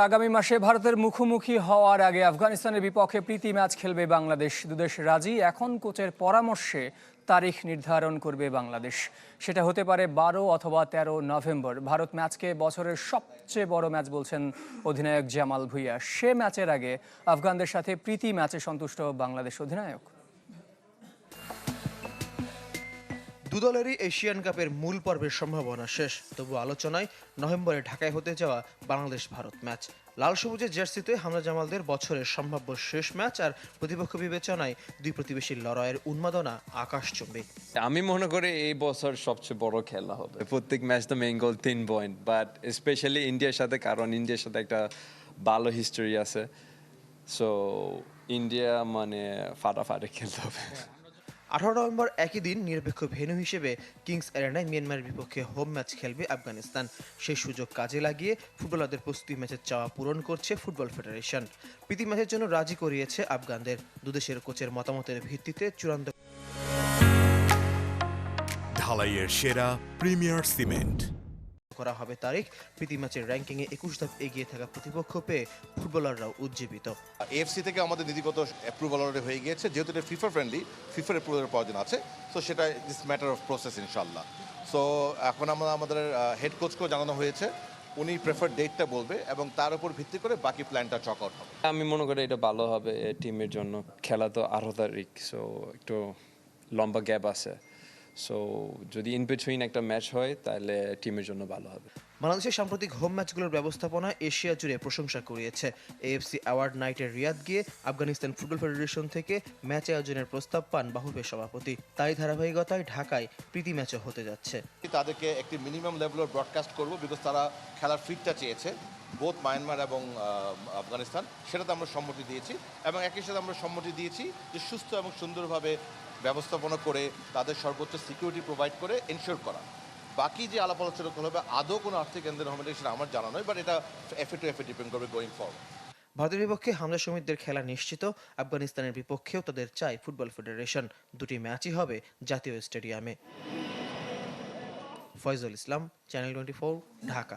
আগামী মাসে ভারতের মুখোমুখি হওয়ার আগে আফগানিস্তানের বিপক্ষে প্রীতি ম্যাচ খেলবে বাংলাদেশ। দুদেশ রাজি, এখন কোচের পরামর্শে তারিখ নির্ধারণ করবে বাংলাদেশ। সেটা হতে পারে বারো অথবা তেরো নভেম্বর। ভারত ম্যাচকে বছরের সবচেয়ে বড় ম্যাচ বলছেন অধিনায়ক জামাল ভুইয়া। সে ম্যাচের আগে আফগানদের সাথে প্রীতি ম্যাচে সন্তুষ্ট বাংলাদেশ অধিনায়ক। দুদলেরই এশিয়ান কাপের মূল পর্বের সম্ভাবনা শেষ। তবু আলোচনায় নভেম্বরে ঢাকায় হতে যাওয়া বাংলাদেশ ভারত ম্যাচ। লাল সবুজের জার্সিতে হামজা জামালদের বছরের সম্ভাব্য শেষ ম্যাচ আর প্রতিপক্ষ বিবেচনায় দুই প্রতিবেশীর লড়াইয়ের উন্মাদনা আকাশচুম্বী। আমি মনে করি এই বছর সবচেয়ে বড় খেলা হবে। প্রত্যেক ম্যাচ তো মেইন গোল তিন পয়েন্ট বাট স্পেশালি ইন্ডিয়ার সাথে কারণ ইন্ডিয়ার সাথে একটা ভালো হিস্টোরি আছে। সো ইন্ডিয়া মানে ফাটাফাটি খেলতে হবে। আঠারো নভেম্বর একই দিন নিরপেক্ষ ভেন্যু হিসেবে কিংস অ্যারেনায় মিয়ানমারের বিপক্ষে হোম ম্যাচ খেলবে আফগানিস্তান। সেই সুযোগ কাজে লাগিয়ে ফুটবলারদের প্রস্তুতি ম্যাচের চাওয়া পূরণ করছে ফুটবল ফেডারেশন। প্রীতি ম্যাচের জন্য রাজি করিয়েছে আফগানদের। দুদেশের কোচের মতামতের ভিত্তিতে চূড়ান্ত ঢালাইয়ের সেরা প্রিমিয়ার সিমেন্ট। করা হবে তারিখ। প্রীতি ম্যাচের র্যাঙ্কিংয়ে একুশ ধাপ এগিয়ে থাকা প্রতিপক্ষ পেয়ে ফুটবলাররাও উজ্জীবিত। এএফসি থেকে আমাদের নীতিগত অ্যাপ্রুভাল অলরেডি হয়ে গিয়েছে যেহেতু এটা ফিফা ফ্রেন্ডলি ফিফার অ্যাপ্রুভালের প্রয়োজন আছে সো সেটা ইস ম্যাটার অফ প্রসেস ইনশাল্লাহ সো এখন আমরা আমাদের হেড কোচকেও জানানো হয়েছে উনি প্রেফার ডেটটা বলবে এবং তার উপর ভিত্তি করে বাকি প্ল্যানটা চক আউট হবে। আমি মনে করি এটা ভালো হবে টিমের জন্য। খেলা তো আরও তারিখ সো একটু লম্বা গ্যাপ আছে। সো যদি ইন বিটুইন একটা ম্যাচ হয় তাহলে টিমের জন্য ভালো হবে। বাংলাদেশের সাম্প্রতিক হোম ম্যাচগুলোর ব্যবস্থাপনা এশিয়া জুড়ে প্রশংসা কুড়িয়েছে। এএফসি অ্যাওয়ার্ড নাইটের রিয়াদ গিয়ে আফগানিস্তান ফুটবল ফেডারেশন থেকে ম্যাচ আয়োজনের প্রস্তাব পান বাহুপের সভাপতি। তাই ধারাবাহিকতায় ঢাকায় প্রীতি ম্যাচও হতে যাচ্ছে। তাদেরকে একটি মিনিমাম লেভেলের ব্রডকাস্ট করব বিকজ তারা খেলার ফিটটা চেয়েছে বোধ মায়ানমার এবং আফগানিস্তান। সেটাতে আমরা সম্মতি দিয়েছি এবং একই সাথে আমরা সম্মতি দিয়েছি যে সুস্থ এবং সুন্দরভাবে ব্যবস্থাপনা করে তাদের সর্বোচ্চ সিকিউরিটি প্রোভাইড করে এনশিওর করা। বাকি যে আলাপ আলোচনা হবে, আদৌ কোনো আর্থিক কেন্দ্রের সেটা আমার জানা নয় বাট এটা এফে টু এফে ডিপেন্ড করবে গোয়িং ফরওয়ার্ড ভারতের বিপক্ষে হামলা সমিতদের খেলা নিশ্চিত, আফগানিস্তানের বিপক্ষেও তাদের চাই ফুটবল ফেডারেশন। দুটি ম্যাচই হবে জাতীয় স্টেডিয়ামে। Faizul Islam, channel twenty Dhaka.